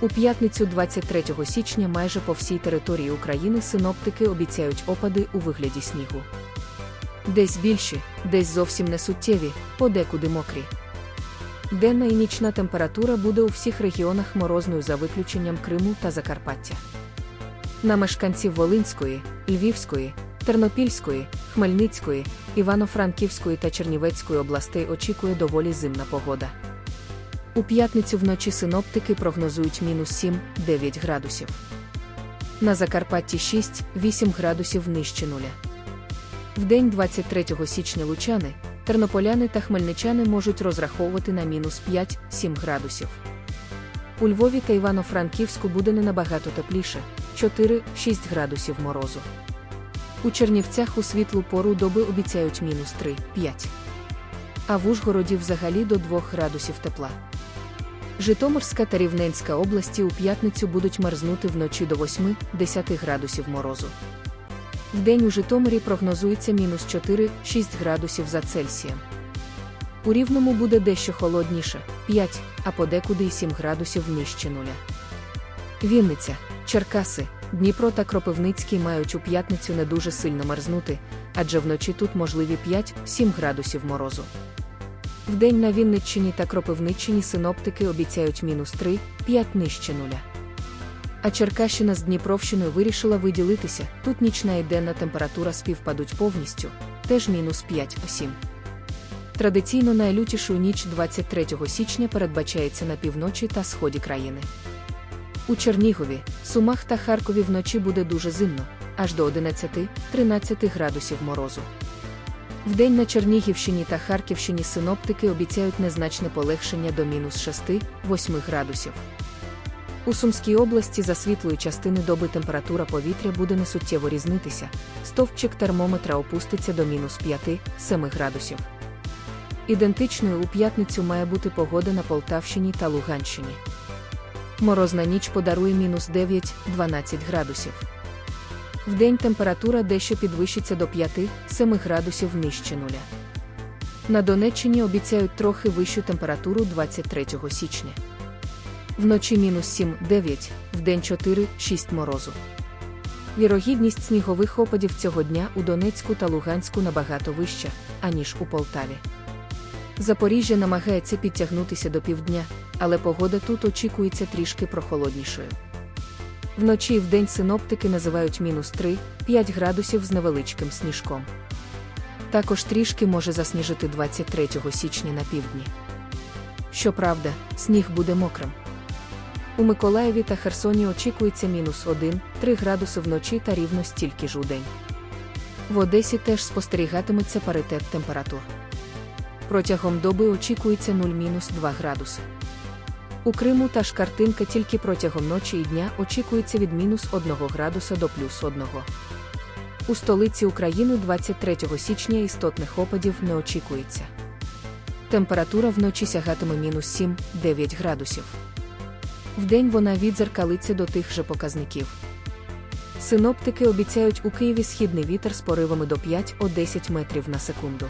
У п'ятницю 23 січня майже по всій території України синоптики обіцяють опади у вигляді снігу. Десь більші, десь зовсім не суттєві, подекуди мокрі. Денна і нічна температура буде у всіх регіонах морозною за виключенням Криму та Закарпаття. На мешканців Волинської, Львівської, Тернопільської, Хмельницької, Івано-Франківської та Чернівецької областей очікує доволі зимна погода. У п'ятницю вночі синоптики прогнозують мінус 7-9 градусів. На Закарпатті 6-8 градусів нижче нуля. Вдень 23 січня лучани, тернополяни та хмельничани можуть розраховувати на мінус 5-7 градусів. У Львові та Івано-Франківську буде не набагато тепліше 4-6 градусів морозу. У Чернівцях у світлу пору доби обіцяють мінус 3-5. А в Ужгороді взагалі до 2 градусів тепла. Житомирська та Рівненська області у п'ятницю будуть мерзнути вночі до 8-10 градусів морозу. Вдень у Житомирі прогнозується мінус 4-6 градусів за Цельсієм. У Рівному буде дещо холодніше 5, а подекуди й 7 градусів нижче нуля. Вінниця, Черкаси, Дніпро та Кропивницький мають у п'ятницю не дуже сильно мерзнути, адже вночі тут можливі 5-7 градусів морозу. Вдень на Вінниччині та Кропивниччині синоптики обіцяють мінус 3-5 нижче нуля. А Черкащина з Дніпровщиною вирішила виділитися, тут нічна і денна температура співпадуть повністю, теж мінус 5-7. Традиційно найлютішу ніч 23 січня передбачається на півночі та сході країни. У Чернігові, Сумах та Харкові вночі буде дуже зимно, аж до 11-13 градусів морозу. Вдень на Чернігівщині та Харківщині синоптики обіцяють незначне полегшення до мінус 6-8 градусів. У Сумській області за світлої частини доби температура повітря буде несуттєво різнитися, стовпчик термометра опуститься до мінус 5-7 градусів. Ідентичною у п'ятницю має бути погода на Полтавщині та Луганщині. Морозна ніч подарує мінус 9-12 градусів. Вдень температура дещо підвищиться до 5-7 градусів нижче нуля. На Донеччині обіцяють трохи вищу температуру 23 січня. Вночі мінус 7-9, вдень 4-6 морозу. Вірогідність снігових опадів цього дня у Донецьку та Луганську набагато вища, аніж у Полтаві. Запоріжжя намагається підтягнутися до півдня, але погода тут очікується трішки прохолоднішою. Вночі і вдень синоптики називають мінус 3-5 градусів з невеличким сніжком. Також трішки може засніжити 23 січня на півдні. Щоправда, сніг буде мокрим. У Миколаєві та Херсоні очікується мінус 1-3 градуси вночі та рівно стільки ж у день. В Одесі теж спостерігатиметься паритет температур. Протягом доби очікується 0-2 градуси. У Криму та Шкартинка тільки протягом ночі і дня очікується від мінус 1 градуса до плюс 1. У столиці України 23 січня істотних опадів не очікується. Температура вночі сягатиме мінус 7-9 градусів. Вдень вона відзеркалиться до тих же показників. Синоптики обіцяють у Києві східний вітер з поривами до 5-10 метрів на секунду.